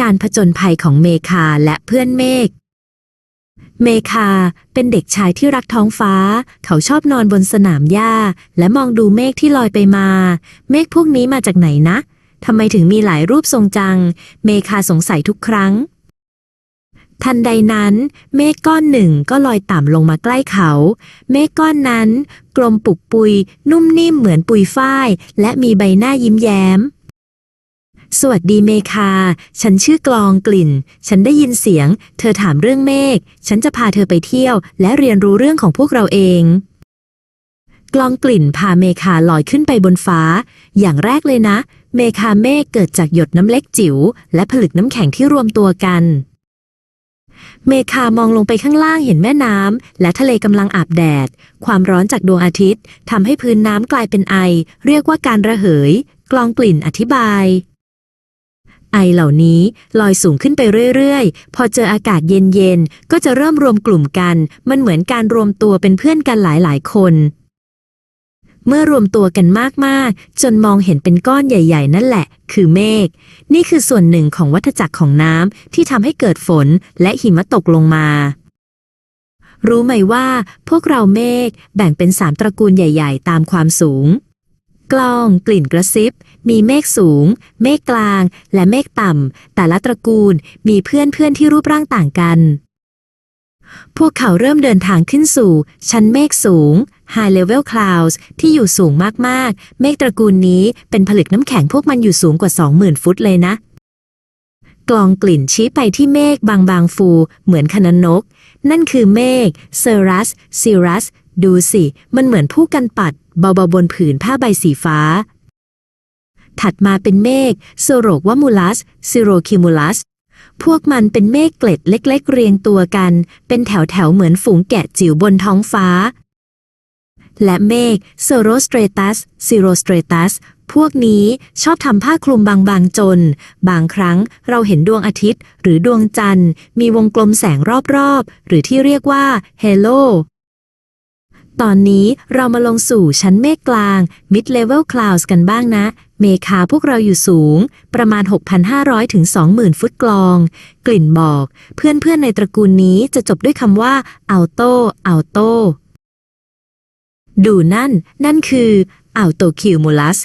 การผจญภัยของเมคาและเพื่อนเมฆ เมคาเป็นเด็กชายที่รักท้องฟ้า เขาชอบนอนบนสนามหญ้า และมองดูเมฆที่ลอยไปมา เมฆพวกนี้มาจากไหนนะทำไมถึงมีหลายรูปทรงจัง เมคาสงสัยทุกครั้ง ทันใดนั้น เมฆก้อนหนึ่งก็ลอยต่ำลงมาใกล้เขา เมฆก้อนนั้น กลมปุกปุย นุ่มนิ่มเหมือนปุยฝ้าย และมีใบหน้ายิ้มแย้ม สวัสดีเมคา ฉันชื่อกลองกลิ่น ฉันได้ยินเสียง เธอถามเรื่องเมฆ ฉันจะพาเธอไปเที่ยว และเรียนรู้เรื่องของพวกเราเอง กลองกลิ่นพาเมคาลอยขึ้นไปบนฟ้า อย่างแรกเลยนะ เมคาเมฆเกิดจากหยดน้ำเล็กจิ๋ว และผลึกน้ำแข็งที่รวมตัวกัน เมคามองลงไปข้างล่างเห็นแม่น้ำและทะเลกำลังอาบแดด ความร้อนจากดวงอาทิตย์ทำให้พื้นน้ำกลายเป็นไอ เรียกว่าการระเหย กลองกลิ่นอธิบาย ไอเหล่านี้ลอยสูงขึ้นไปเรื่อยๆ พอเจออากาศเย็นๆ ก็จะเริ่มรวมกลุ่มกัน มันเหมือนการรวมตัวเป็นเพื่อนกันหลายๆ คน เมื่อรวมตัวกันมากๆ จนมองเห็นเป็นก้อนใหญ่ ๆ นั่นแหละ คือเมฆ นี่คือส่วนหนึ่งของวัฏจักรของน้ำที่ทำให้เกิดฝนและหิมะตกลงมารู้ไหมว่าพวกเราเมฆแบ่งเป็นสามตระกูลใหญ่ ๆ ตามความสูง กลองกลิ่นกระซิบ มีเมฆสูง เมฆกลาง และเมฆต่ำ แต่ละตระกูลมีเพื่อนเพื่อนที่รูปร่างต่างกัน พวกเขาเริ่มเดินทางขึ้นสู่ ชั้นเมฆสูง High Level Clouds ที่อยู่สูงมากๆ เมฆตระกูลนี้เป็นผลึกน้ำแข็งพวกมันอยู่สูงกว่า 20,000 ฟุตเลยนะ กลองกลิ่นชี้ไปที่เมฆบางๆฟู เหมือนคณนกนั่นคือเมฆเซอรัสซิรัส ดูสิ มันเหมือนผู้กันปัด เบาๆบนผืนผ้าใบสีฟ้า ถัดมาเป็นเมฆโซโรกวามูลัสซิโรคิมูลัส พวกมันเป็นเมฆเกล็ดเล็ก ๆ เรียงตัวกัน เป็นแถวๆ เหมือนฝูงแกะจิ๋วบนท้องฟ้า และเมฆโซโรสเตรตัสซิโรสเตรตัส พวกนี้ชอบทำผ้าคลุมบางๆจน บางครั้งเราเห็นดวงอาทิตย์ หรือดวงจันทร์ มีวงกลมแสงรอบๆ หรือที่เรียกว่าเฮโล ตอนนี้เรามาลงสู่ชั้นเมฆกลาง Mid Level Clouds กันบ้างนะ เมฆาพวกเราอยู่สูง ประมาณ 6,500 ถึง 20,000 ฟุตกลอง กลิ่นบอก เพื่อนๆในตระกูลนี้จะจบด้วยคำว่าอัลโตอัลโตดูนั่น นั่นคืออัลโตคิวมูลัส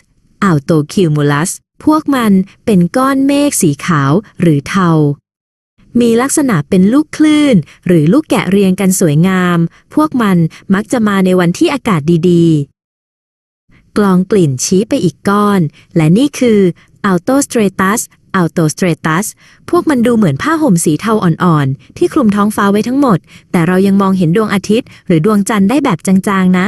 อัลโตคิวมูลัส พวกมันเป็นก้อนเมฆสีขาวหรือเทา มีลักษณะเป็นลูกคลื่น หรือลูกแกะเรียงกันสวยงาม พวกมันมักจะมาในวันที่อากาศดีๆ กลองกลิ่นชี้ไปอีกก้อน และนี่คืออัลโตสเตรตัสอัลโตสเตรตัส พวกมันดูเหมือนผ้าห่มสีเทาอ่อนๆ ที่คลุมท้องฟ้าไว้ทั้งหมด แต่เรายังมองเห็นดวงอาทิตย์ หรือดวงจันทร์ได้แบบจางๆนะ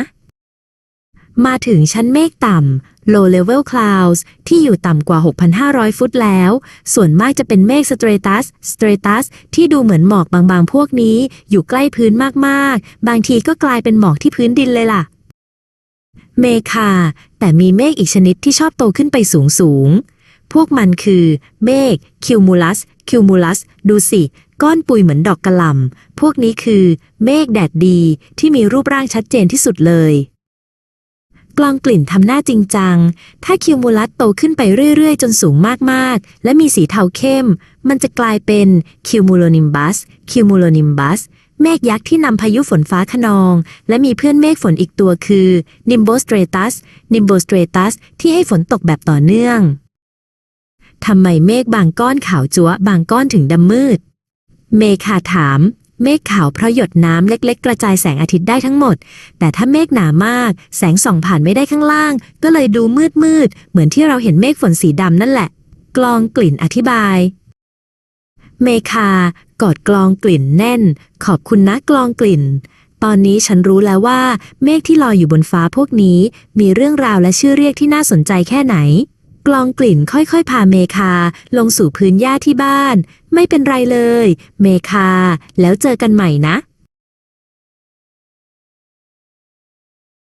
มาถึงชั้นเมฆต่ำ low level clouds ที่อยู่ต่ำกว่า 6,500 ฟุตแล้ว ส่วนมากจะเป็นเมฆ stratus stratus ที่ดูเหมือนหมอกบางๆ พวกนี้ อยู่ใกล้พื้นมากๆ บางทีก็กลายเป็นหมอกที่พื้นดินเลยล่ะ เมคา แต่มีเมฆอีกชนิดที่ชอบโตขึ้นไปสูงสูงๆพวกมันคือเมฆ cumulus cumulus ดูสิ ก้อนปุยเหมือนดอกกระหล่ำพวกนี้คือ เมฆแดดดีที่มีรูปร่างชัดเจนที่สุดเลย กลองกลิ่นทำหน้าจริงจัง ถ้าคิวมูลัสโตขึ้นไปเรื่อย ๆ จนสูงมาก ๆ และมีสีเทาเข้ม มันจะกลายเป็นคิวมูโลนิมบัส คิวมูโลนิมบัส เมฆยักษ์ที่นำพายุฝนฟ้าขนอง และมีเพื่อนเมฆฝนอีกตัวคือนิมโบสเตรตัส นิมโบสเตรตัส ที่ให้ฝนตกแบบต่อเนื่อง ทำไมเมฆบางก้อนขาวจั๊วบางก้อนถึงดำมืด เมคาถาม เมฆขาวเพราะหยดน้ำเล็กๆ กระจายแสงอาทิตย์ได้ทั้งหมด แต่ถ้าเมฆหนามาก แสงส่องผ่านไม่ได้ข้างล่าง ก็เลยดูมืดมืดๆ เหมือนที่เราเห็นเมฆฝนสีดำนั่นแหละ กลองกลิ่นอธิบาย เมคากอดกลองกลิ่นแน่น ขอบคุณนะกลองกลิ่น ตอนนี้ฉันรู้แล้วว่า เมฆที่ลอยอยู่บนฟ้าพวกนี้ มีเรื่องราวและชื่อเรียกที่น่าสนใจแค่ไหน กลองกลิ่นค่อยๆ พาเมคาลงสู่พื้นหญ้าที่บ้าน ไม่เป็นไรเลย เมคา แล้วเจอกันใหม่นะ